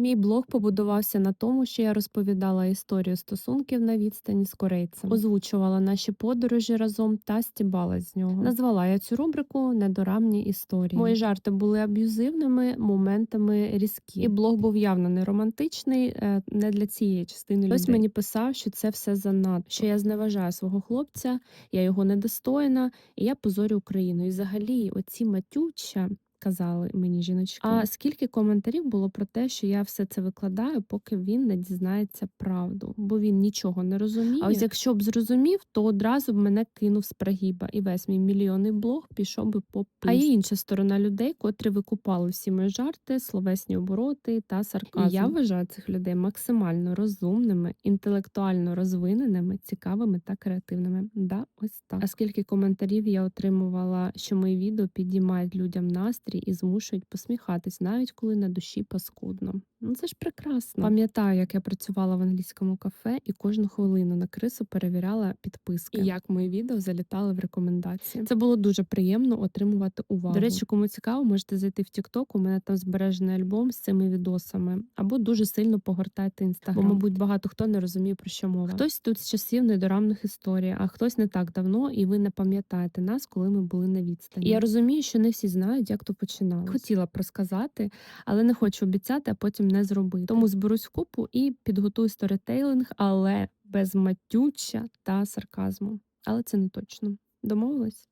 Мій блог побудувався на тому, що я розповідала історію стосунків на відстані з корейцем, озвучувала наші подорожі разом та стібала з нього. Назвала я цю рубрику недорамні історії. Мої жарти були аб'юзивними, моментами різкі. І блог був явно не романтичний, е, не для цієї частини людей. Хтось мені писав, що це все занадто, що я зневажаю свого хлопця, я його недостойна, і я позорю Україну. І взагалі, оці матюча. Казали мені жіночки. А скільки коментарів було про те, що я все це викладаю, поки він не дізнається правду, бо він нічого не розуміє. А ось якщо б зрозумів, то одразу б мене кинув з пригіба, і весь мій мільйонний блог пішов би по А є інша сторона людей, котрі викупали всі мої жарти, словесні обороти та сарказм. І я вважаю цих людей максимально розумними, інтелектуально розвиненими, цікавими та креативними. Да, ось так. А скільки коментарів я отримувала, що мої відео підіймають людям настрій і змушують посміхатись, навіть коли на душі паскудно. Ну це ж прекрасно. Пам'ятаю, як я працювала в англійському кафе і кожну хвилину на крису перевіряла підписки, і як мої відео залітали в рекомендації. Це було дуже приємно отримувати увагу. До речі, кому цікаво, можете зайти в TikTok, У мене там збережений альбом з цими відосами, або дуже сильно погортайте інстаграм. Бо, мабуть, багато хто не розуміє про що мова. Хтось тут з часів недорамних історій, а хтось не так давно, і ви не пам'ятаєте нас, коли ми були на відстані. І я розумію, що не всі знають, як то починалось. Хотіла б розказати, але не хочу обіцяти, а потім не зробити. Тому зберусь в купу і підготую сторітейлинг, але без матюча та сарказму. Але це не точно. Домовились?